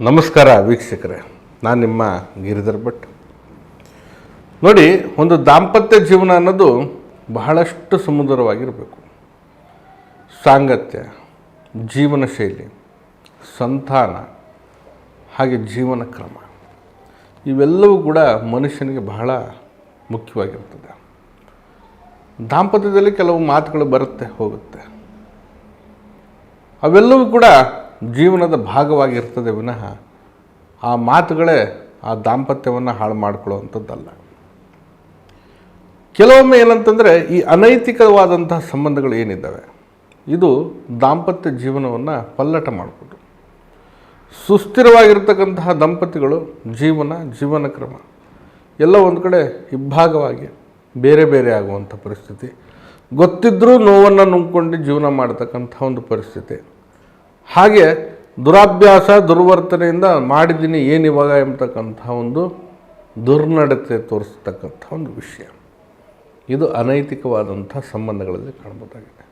ನಮಸ್ಕಾರ ವೀಕ್ಷಕರೇ, ನಾನು ನಿಮ್ಮ ಗಿರಿಧರ್ ಭಟ್. ನೋಡಿ, ಒಂದು ದಾಂಪತ್ಯ ಜೀವನ ಅನ್ನೋದು ಬಹಳಷ್ಟು ಸುಮಧುರವಾಗಿರಬೇಕು. ಸಾಂಗತ್ಯ, ಜೀವನ ಶೈಲಿ, ಸಂತಾನ, ಹಾಗೆ ಜೀವನ ಕ್ರಮ, ಇವೆಲ್ಲವೂ ಕೂಡ ಮನುಷ್ಯನಿಗೆ ಬಹಳ ಮುಖ್ಯವಾಗಿರ್ತದೆ. ದಾಂಪತ್ಯದಲ್ಲಿ ಕೆಲವು ಮಾತುಗಳು ಬರುತ್ತೆ, ಹೋಗುತ್ತೆ. ಅವೆಲ್ಲವೂ ಕೂಡ ಜೀವನದ ಭಾಗವಾಗಿರ್ತದೆ ವಿನಃ ಆ ಮಾತುಗಳೇ ಆ ದಾಂಪತ್ಯವನ್ನು ಹಾಳು ಮಾಡಿಕೊಳ್ಳುವಂಥದ್ದಲ್ಲ. ಕೆಲವೊಮ್ಮೆ ಏನಂತಂದರೆ ಈ ಅನೈತಿಕವಾದಂತಹ ಸಂಬಂಧಗಳು ಏನಿದ್ದಾವೆ? ಇದು ದಾಂಪತ್ಯ ಜೀವನವನ್ನು ಪಲ್ಲಟ ಮಾಡಿಕೊಟ್ಟು ಸುಸ್ಥಿರವಾಗಿರ್ತಕ್ಕಂತಹ ದಂಪತಿಗಳು ಜೀವನ ಜೀವನ ಕ್ರಮ, ಎಲ್ಲ ಒಂದು ಕಡೆ ಇಬ್ಬಾಗವಾಗಿ ಬೇರೆ ಬೇರೆ ಆಗುವಂಥ ಪರಿಸ್ಥಿತಿ. ಗೊತ್ತಿದ್ದರೂ ನೋವನ್ನು ನುಂಗ್ಕೊಂಡು ಜೀವನ ಮಾಡ್ತಕ್ಕಂಥ ಒಂದು ಪರಿಸ್ಥಿತಿ. ಹಾಗೆ ದುರಾಭ್ಯಾಸ, ದುರ್ವರ್ತನೆಯಿಂದ ಮಾಡಿದ್ದೀನಿ ಏನು ಇವಾಗ ಎಂಬತಕ್ಕಂಥ ಒಂದು ದುರ್ನಡತೆ ತೋರಿಸ್ತಕ್ಕಂಥ ಒಂದು ವಿಷಯ. ಇದು ಅನೈತಿಕವಾದಂಥ ಸಂಬಂಧಗಳಲ್ಲಿ ಕಾಣ್ಬೋದಾಗಿದೆ.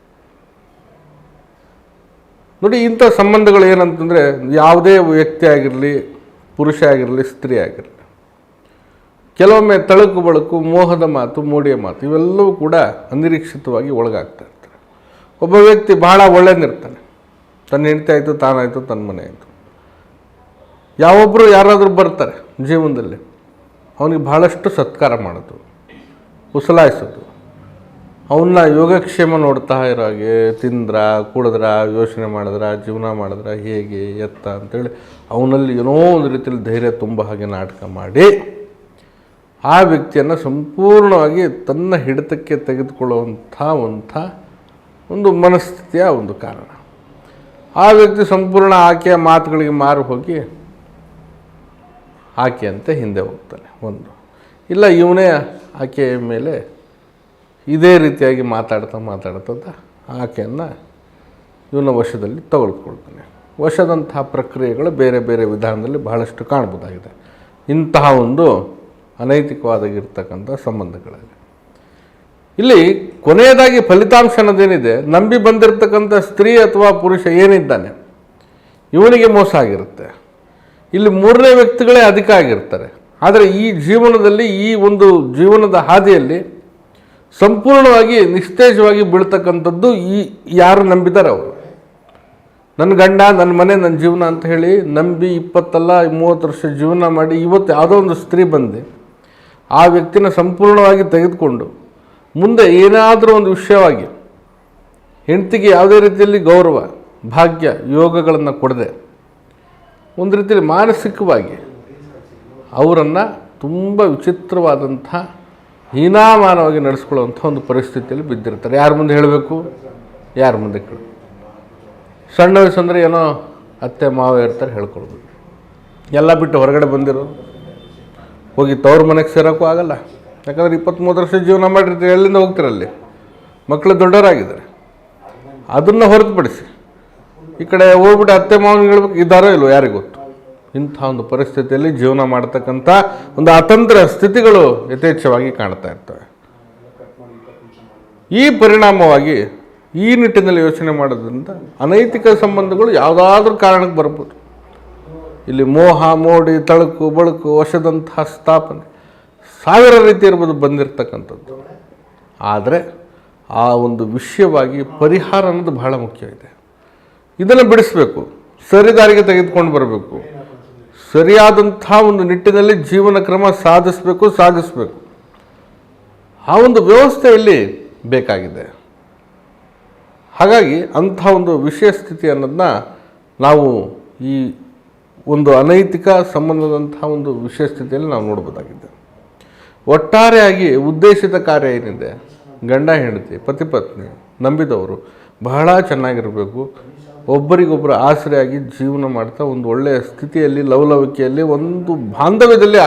ನೋಡಿ, ಇಂಥ ಸಂಬಂಧಗಳು ಏನಂತಂದರೆ ಯಾವುದೇ ವ್ಯಕ್ತಿ ಆಗಿರಲಿ, ಪುರುಷ ಆಗಿರಲಿ, ಸ್ತ್ರೀ ಆಗಿರಲಿ, ಕೆಲವೊಮ್ಮೆ ತಳುಕು ಬಳಕು, ಮೋಹದ ಮಾತು, ಮೂಡಿಯ ಮಾತು, ಇವೆಲ್ಲವೂ ಕೂಡ ಅನಿರೀಕ್ಷಿತವಾಗಿ ಒಳಗಾಗ್ತಾ ಇರ್ತಾರೆ ಒಬ್ಬ ವ್ಯಕ್ತಿ ಬಹಳ ಒಳ್ಳೆಯದಿರ್ತಾನೆ ತನ್ನ ಹೆಂಡತಿ ಆಯಿತು ತಾನಾಯಿತು ತನ್ನ ಮನೆ ಆಯಿತು. ಯಾವೊಬ್ಬರು ಯಾರಾದರೂ ಬರ್ತಾರೆ ಜೀವನದಲ್ಲಿ, ಅವನಿಗೆ ಬಹಳಷ್ಟು ಸತ್ಕಾರ ಮಾಡೋದು, ಉಸಲಾಯಿಸೋದು. ಅವನ್ನ ಯೋಗಕ್ಷೇಮ ನೋಡ್ತಾ ಇರೋ ಹಾಗೆ ತಿಂದ್ರ, ಕುಡಿದ್ರ, ಯೋಚನೆ ಮಾಡಿದ್ರ, ಜೀವನ ಮಾಡಿದ್ರ, ಹೇಗೆ, ಎತ್ತ ಅಂತೇಳಿ ಅವನಲ್ಲಿ ಏನೋ ಒಂದು ರೀತಿಯಲ್ಲಿ ಧೈರ್ಯ ತುಂಬ ಹಾಗೆ ನಾಟಕ ಮಾಡಿ ಆ ವ್ಯಕ್ತಿಯನ್ನು ಸಂಪೂರ್ಣವಾಗಿ ತನ್ನ ಹಿಡಿತಕ್ಕೆ ತೆಗೆದುಕೊಳ್ಳುವಂಥ ಒಂದು ಮನಸ್ಥಿತಿಯ ಒಂದು ಕಾರಣ. ಆ ವ್ಯಕ್ತಿ ಸಂಪೂರ್ಣ ಆಕೆಯ ಮಾತುಗಳಿಗೆ ಮಾರು ಹೋಗಿ ಆಕೆಯಂತೆ ಹಿಂದೆ ಹೋಗ್ತಾನೆ, ಒಂದು. ಇಲ್ಲ, ಇವನೇ ಆಕೆಯ ಮೇಲೆ ಇದೇ ರೀತಿಯಾಗಿ ಮಾತಾಡ್ತಾ ಮಾತಾಡ್ತಾ ಆಕೆಯನ್ನು ಇವನ ವಶದಲ್ಲಿ ತಗೊಳ್ಕೊಳ್ತಾನೆ. ವಶದಂತಹ ಪ್ರಕ್ರಿಯೆಗಳು ಬೇರೆ ಬೇರೆ ವಿಧಾನದಲ್ಲಿ ಬಹಳಷ್ಟು ಕಾಣ್ಬೋದಾಗಿದೆ ಇಂತಹ ಒಂದು ಅನೈತಿಕವಾದಾಗಿರ್ತಕ್ಕಂಥ ಸಂಬಂಧಗಳಲ್ಲಿ. ಇಲ್ಲಿ ಕೊನೆಯದಾಗಿ ಫಲಿತಾಂಶ ಅನ್ನೋದೇನಿದೆ ನಂಬಿ ಬಂದಿರತಕ್ಕಂಥ ಸ್ತ್ರೀ ಅಥವಾ ಪುರುಷ ಏನಿದ್ದಾನೆ? ಇವನಿಗೆ ಮೋಸ ಆಗಿರುತ್ತೆ. ಇಲ್ಲಿ ಮೂರನೇ ವ್ಯಕ್ತಿಗಳೇ ಅಧಿಕ ಆಗಿರ್ತಾರೆ. ಆದರೆ ಈ ಜೀವನದಲ್ಲಿ, ಈ ಒಂದು ಜೀವನದ ಹಾದಿಯಲ್ಲಿ ಸಂಪೂರ್ಣವಾಗಿ, ನಿಸ್ತೇಜವಾಗಿ ಬೀಳ್ತಕ್ಕಂಥದ್ದು ಈ ಯಾರು ನಂಬಿದ್ದಾರೆ ಅವರು? ನನ್ನ ಗಂಡ, ನನ್ನ ಮನೆ, ನನ್ನ ಜೀವನ ಅಂತ ಹೇಳಿ ನಂಬಿ ಇಪ್ಪತ್ತಲ್ಲ, ಮೂವತ್ತು ವರ್ಷ ಜೀವನ ಮಾಡಿ ಇವತ್ತು ಯಾವುದೋ ಒಂದು ಸ್ತ್ರೀ ಬಂದು. ಆ ವ್ಯಕ್ತಿನ ಸಂಪೂರ್ಣವಾಗಿ ತೆಗೆದುಕೊಂಡು ಮುಂದೆ ಏನಾದರೂ ಒಂದು ವಿಷಯವಾಗಿ ಹೆಂಡತಿಗೆ ಯಾವುದೇ ರೀತಿಯಲ್ಲಿ ಗೌರವ, ಭಾಗ್ಯ, ಯೋಗಗಳನ್ನು ಕೊಡದೆ ಒಂದು ರೀತಿಯಲ್ಲಿ ಮಾನಸಿಕವಾಗಿ ಅವರನ್ನು ತುಂಬ ವಿಚಿತ್ರವಾದಂಥ ಹೀನಾಮಾನವಾಗಿ ನಡೆಸ್ಕೊಳ್ಳುವಂಥ ಒಂದು ಪರಿಸ್ಥಿತಿಯಲ್ಲಿ ಬಿದ್ದಿರ್ತಾರೆ. ಯಾರ ಮುಂದೆ ಹೇಳಬೇಕು? ಯಾರ ಮುಂದೆ ಕೇಳಿ. ಸಣ್ಣ ವಯಸ್ಸಂದರೆ ಏನೋ ಅತ್ತೆ, ಮಾವ ಇರ್ತಾರೆ, ಹೇಳ್ಕೊಳ್ಬೇಕು. ಎಲ್ಲ ಬಿಟ್ಟು ಹೊರಗಡೆ ಬಂದಿರೋ ಹೋಗಿ ತವ್ರ ಮನೆಗೆ ಸೇರೋಕ್ಕೂ ಆಗಲ್ಲ. ಯಾಕಂದ್ರೆ ಇಪ್ಪತ್ತ್ಮೂರು ವರ್ಷ ಜೀವನ ಮಾಡಿರ್ತೀರಿ, ಎಲ್ಲಿಂದ ಹೋಗ್ತಿರಲ್ಲಿ ಮಕ್ಕಳು ದೊಡ್ಡವರಾಗಿದ್ದಾರೆ. ಅದನ್ನು ಹೊರತುಪಡಿಸಿ, ಈ ಕಡೆ ಹೋಗ್ಬಿಟ್ಟು ಅತ್ತೆ ಮಾವನ ಹೇಳ್ಬೇಕು ಇದ್ದಾರೋ ಇಲ್ವೋ ಯಾರಿಗೆ ಗೊತ್ತು? ಇಂಥ ಒಂದು ಪರಿಸ್ಥಿತಿಯಲ್ಲಿ ಜೀವನ ಮಾಡ್ತಕ್ಕಂಥ ಒಂದು ಅತಂತ್ರ ಸ್ಥಿತಿಗಳು ಯಥೇಚ್ಛವಾಗಿ ಕಾಣ್ತಾ ಇರ್ತವೆ. ಈ ಪರಿಣಾಮವಾಗಿ ಈ ನಿಟ್ಟಿನಲ್ಲಿ ಯೋಚನೆ ಮಾಡೋದ್ರಿಂದ ಅನೈತಿಕ ಸಂಬಂಧಗಳು ಯಾವುದಾದ್ರೂ ಕಾರಣಕ್ಕೆ ಬರ್ಬೋದು. ಇಲ್ಲಿ ಮೋಹ, ಮೋಡಿ, ತಳುಕು, ಬಳುಕು, ವಶದಂತಹ ಸ್ಥಾಪನೆ. ಸಾವಿರ ರೀತಿ ಇರ್ಬೋದು ಬಂದಿರತಕ್ಕಂಥದ್ದು. ಆದರೆ ಆ ಒಂದು ವಿಷಯವಾಗಿ ಪರಿಹಾರ ಅನ್ನೋದು ಬಹಳ ಮುಖ್ಯ ಇದೆ. ಇದನ್ನು ಬಿಡಿಸಬೇಕು. ಸರಿದಾರಿಗೆ ತೆಗೆದುಕೊಂಡು ಬರಬೇಕು. ಸರಿಯಾದಂಥ ಒಂದು ನಿಟ್ಟಿನಲ್ಲಿ ಜೀವನ ಕ್ರಮ ಸಾಧಿಸಬೇಕು ಸಾಗಿಸಬೇಕು ಆ ಒಂದು ವ್ಯವಸ್ಥೆ ಇಲ್ಲಿ ಬೇಕಾಗಿದೆ. ಹಾಗಾಗಿ ಅಂಥ ಒಂದು ವಿಷಯ ಸ್ಥಿತಿ ಅನ್ನೋದನ್ನ ನಾವು ಈ ಒಂದು ಅನೈತಿಕ ಸಂಬಂಧದಂಥ ಒಂದು ವಿಷಯ ಸ್ಥಿತಿಯಲ್ಲಿ ನಾವು ನೋಡ್ಬೋದಾಗಿದೆ. ಒಟ್ಟಾರೆಯಾಗಿ ಉದ್ದೇಶಿತ ಕಾರ್ಯ ಏನಿದೆ? ಗಂಡ, ಹೆಂಡತಿ ಪತಿ ಪತ್ನಿ ನಂಬಿದವರು, ಬಹಳ ಚೆನ್ನಾಗಿರಬೇಕು. ಒಬ್ಬರಿಗೊಬ್ಬರು ಆಸರೆಯಾಗಿ ಜೀವನ ಮಾಡ್ತಾ ಒಂದು ಒಳ್ಳೆಯ ಸ್ಥಿತಿಯಲ್ಲಿ, ಲವಲವಿಕೆಯಲ್ಲಿ, ಒಂದು ಬಾಂಧವ್ಯದಲ್ಲಿ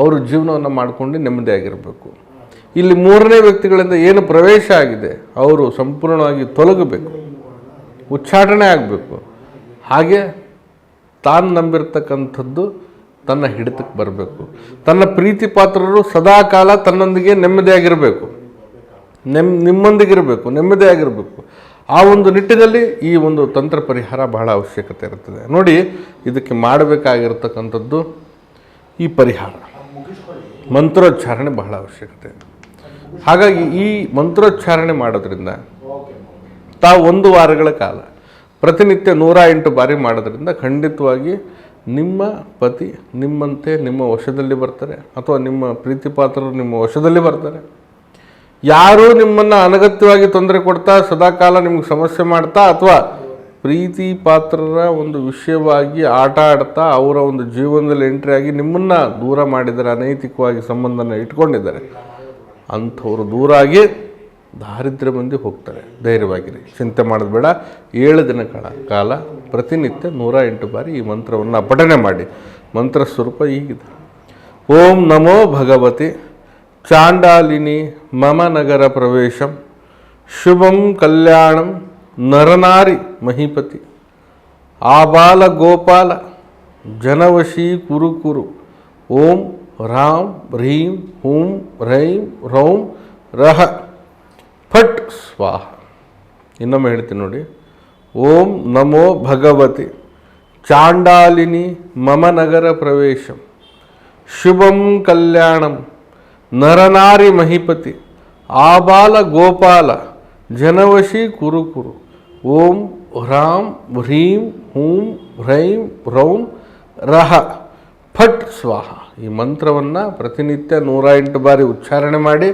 ಅವರು ಜೀವನವನ್ನು ಮಾಡಿಕೊಂಡು ನೆಮ್ಮದಿಯಾಗಿರಬೇಕು ಇಲ್ಲಿ ಮೂರನೇ ವ್ಯಕ್ತಿಗಳಿಂದ ಏನು ಪ್ರವೇಶ ಆಗಿದೆ? ಅವರು ಸಂಪೂರ್ಣವಾಗಿ ತೊಲಗಬೇಕು. ಉಚ್ಚಾಟನೆ ಆಗಬೇಕು. ಹಾಗೆ ತಾನು ನಂಬಿರ್ತಕ್ಕಂಥದ್ದು ತನ್ನ ಹಿಡಿತಕ್ಕೆ ಬರಬೇಕು. ತನ್ನ ಪ್ರೀತಿ ಪಾತ್ರರು ಸದಾಕಾಲ ತನ್ನೊಂದಿಗೆ ನೆಮ್ಮದಿಯಾಗಿರಬೇಕು. ನೆಮ್, ನಿಮ್ಮೊಂದಿಗಿರಬೇಕು, ನೆಮ್ಮದಿಯಾಗಿರಬೇಕು. ಆ ಒಂದು ನಿಟ್ಟಿನಲ್ಲಿ ಈ ಒಂದು ತಂತ್ರ ಪರಿಹಾರ ಬಹಳ ಅವಶ್ಯಕತೆ ಇರುತ್ತದೆ. ನೋಡಿ, ಇದಕ್ಕೆ ಮಾಡಬೇಕಾಗಿರ್ತಕ್ಕಂಥದ್ದು ಈ ಪರಿಹಾರ. ಮಂತ್ರೋಚ್ಚಾರಣೆ ಬಹಳ ಅವಶ್ಯಕತೆ. ಹಾಗಾಗಿ ಈ ಮಂತ್ರೋಚ್ಚಾರಣೆ ಮಾಡೋದ್ರಿಂದ ತಾವು ಒಂದು ವಾರಗಳ ಕಾಲ ಪ್ರತಿನಿತ್ಯ ನೂರ ಎಂಟು ಬಾರಿ ಮಾಡೋದ್ರಿಂದ ಖಂಡಿತವಾಗಿ ನಿಮ್ಮ ಪತಿ ನಿಮ್ಮಂತೆ ನಿಮ್ಮ ವಶದಲ್ಲಿ ಬರ್ತಾರೆ ಅಥವಾ ನಿಮ್ಮ ಪ್ರೀತಿಪಾತ್ರರು ನಿಮ್ಮ ವಶದಲ್ಲಿ ಬರ್ತಾರೆ. ಯಾರೂ ನಿಮ್ಮನ್ನು ಅನಗತ್ಯವಾಗಿ ತೊಂದರೆ ಕೊಡ್ತಾ ಸದಾಕಾಲ ನಿಮಗೆ ಸಮಸ್ಯೆ ಮಾಡ್ತಾ ಅಥವಾ ಪ್ರೀತಿ ಪಾತ್ರರ ಒಂದು ವಿಷಯವಾಗಿ ಆಟ ಆಡ್ತಾ ಅವರ ಒಂದು ಜೀವನದಲ್ಲಿ ಎಂಟ್ರಿ ಆಗಿ ನಿಮ್ಮನ್ನು ದೂರ ಮಾಡಿದ್ದಾರೆ ಅನೈತಿಕವಾಗಿ ಸಂಬಂಧನ ಇಟ್ಕೊಂಡಿದ್ದಾರೆ. ಅಂಥವ್ರು ದೂರ ಆಗಿ ದಾರಿದ್ರ್ಯ ಮಂದಿ ಹೋಗ್ತಾರೆ. ಧೈರ್ಯವಾಗಿರಿ. ಚಿಂತೆ ಮಾಡೋದು ಬೇಡ. ಏಳು ದಿನಗಳ ಕಾಲ ಪ್ರತಿನಿತ್ಯ ನೂರ ಎಂಟು ಬಾರಿ ಈ ಮಂತ್ರವನ್ನು ಪಠನೆ ಮಾಡಿ. ಮಂತ್ರ ಸ್ವರೂಪ ಹೀಗಿದೆ. ಓಂ ನಮೋ ಭಗವತಿ ಚಾಂಡಾಲಿನಿ ಮಮ ನಗರ ಪ್ರವೇಶಂ. ಶುಭಂ ಕಲ್ಯಾಣಂ ನರನಾರಿ ಮಹಿಪತಿ. ಆಬಾಲ ಗೋಪಾಲ ಜನವಶಿ ಕುರುಕುರು. ಕುರು ಓಂ ರಾಮ್ ಹ್ರೀಂ ಹೂಂ ರೈಂ ರೌಂ ರಹ. ಫಟ್ ಸ್ವಾಹ. ಇನ್ನೊಮ್ಮೆ ಹೇಳ್ತೀನಿ ನೋಡಿ. ಓಂ ನಮೋ ಭಗವತಿ. ಚಾಂಡಾಲಿನಿ ಮಮ ನಗರ ಪ್ರವೇಶಂ. ಶುಭಂ ಕಲ್ಯಾಣಂ. ನರನಾರಿ ಮಹಿಪತಿ. ಆಬಾಲ ಗೋಪಾಲ. ಜನವಶಿ ಕುರು ಕುರು ಓಂ ಹ್ರಾಂ ಹ್ರೀಂ ಹೂಂ ಹ್ರೈಂ ಹ್ರೌಂ ರಹ. ಫಟ್ ಸ್ವಾಹ. ಈ ಮಂತ್ರವನ್ನು ಪ್ರತಿನಿತ್ಯ ನೂರ ಎಂಟು ಬಾರಿ ಉಚ್ಚಾರಣೆ ಮಾಡಿ,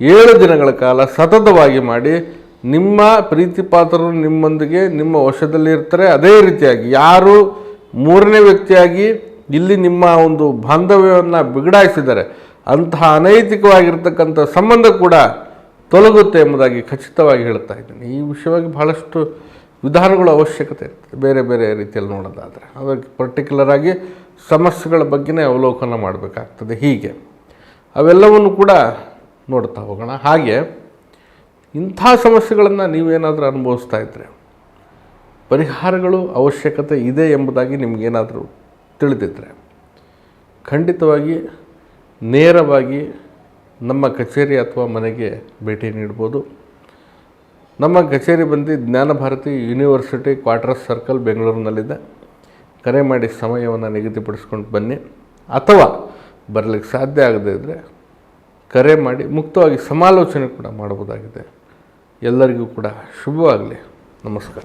ಏಳು ದಿನಗಳ ಕಾಲ ಸತತವಾಗಿ ಮಾಡಿ ನಿಮ್ಮ ಪ್ರೀತಿಪಾತ್ರರು ನಿಮ್ಮೊಂದಿಗೆ ನಿಮ್ಮ ವಶದಲ್ಲಿ ಇರ್ತಾರೆ. ಅದೇ ರೀತಿಯಾಗಿ ಯಾರು ಮೂರನೇ ವ್ಯಕ್ತಿಯಾಗಿ ಇಲ್ಲಿ ನಿಮ್ಮ ಒಂದು ಬಾಂಧವ್ಯವನ್ನು ಬಿಗಡಾಯಿಸಿದ್ದಾರೆ ಅಂತಹ ಅನೈತಿಕವಾಗಿರ್ತಕ್ಕಂಥ ಸಂಬಂಧ ಕೂಡ ತೊಲಗುತ್ತೆ ಎಂಬುದಾಗಿ ಖಚಿತವಾಗಿ ಹೇಳ್ತಾ ಇದ್ದೀನಿ. ಈ ವಿಷಯವಾಗಿ ಬಹಳಷ್ಟು ವಿಧಾನಗಳ ಅವಶ್ಯಕತೆ ಇರ್ತದೆ. ಬೇರೆ ಬೇರೆ ರೀತಿಯಲ್ಲಿ ನೋಡೋದಾದರೆ ಅದಕ್ಕೆ ಪರ್ಟಿಕ್ಯುಲರ್ ಆಗಿ ಸಮಸ್ಯೆಗಳ ಬಗ್ಗೆನೇ ಅವಲೋಕನ ಮಾಡಬೇಕಾಗ್ತದೆ ಹೀಗೆ. ಅವೆಲ್ಲವನ್ನು ಕೂಡ ನೋಡ್ತಾ ಹೋಗೋಣ. ಹಾಗೆ ಇಂಥ ಸಮಸ್ಯೆಗಳನ್ನು ನೀವೇನಾದರೂ ಅನುಭವಿಸ್ತಾ ಇದ್ದರೆ ಪರಿಹಾರಗಳು ಅವಶ್ಯಕತೆ ಇದೆ ಎಂಬುದಾಗಿ ನಿಮಗೇನಾದರೂ ತಿಳಿದಿದ್ದರೆ ಖಂಡಿತವಾಗಿ ನೇರವಾಗಿ ನಮ್ಮ ಕಚೇರಿ ಅಥವಾ ಮನೆಗೆ ಭೇಟಿ ನೀಡ್ಬೋದು. ನಮ್ಮ ಕಚೇರಿ ಬಂದು ಜ್ಞಾನಭಾರತಿ ಯೂನಿವರ್ಸಿಟಿ ಕ್ವಾರ್ಟರ್ಸ್ ಸರ್ಕಲ್ ಬೆಂಗಳೂರಿನಲ್ಲಿದೆ. ಕರೆ ಮಾಡಿ ಸಮಯವನ್ನು ನಿಗದಿಪಡಿಸ್ಕೊಂಡು ಬನ್ನಿ. ಅಥವಾ ಬರಲಿಕ್ಕೆ ಸಾಧ್ಯ ಆಗದೇ ಇದ್ದರೆ ಕರೆ ಮಾಡಿ ಮುಕ್ತವಾಗಿ ಸಮಾಲೋಚನೆ ಕೂಡ ಮಾಡಬಹುದಾಗಿದೆ ಎಲ್ಲರಿಗೂ ಕೂಡ ಶುಭವಾಗಲಿ. ನಮಸ್ಕಾರ.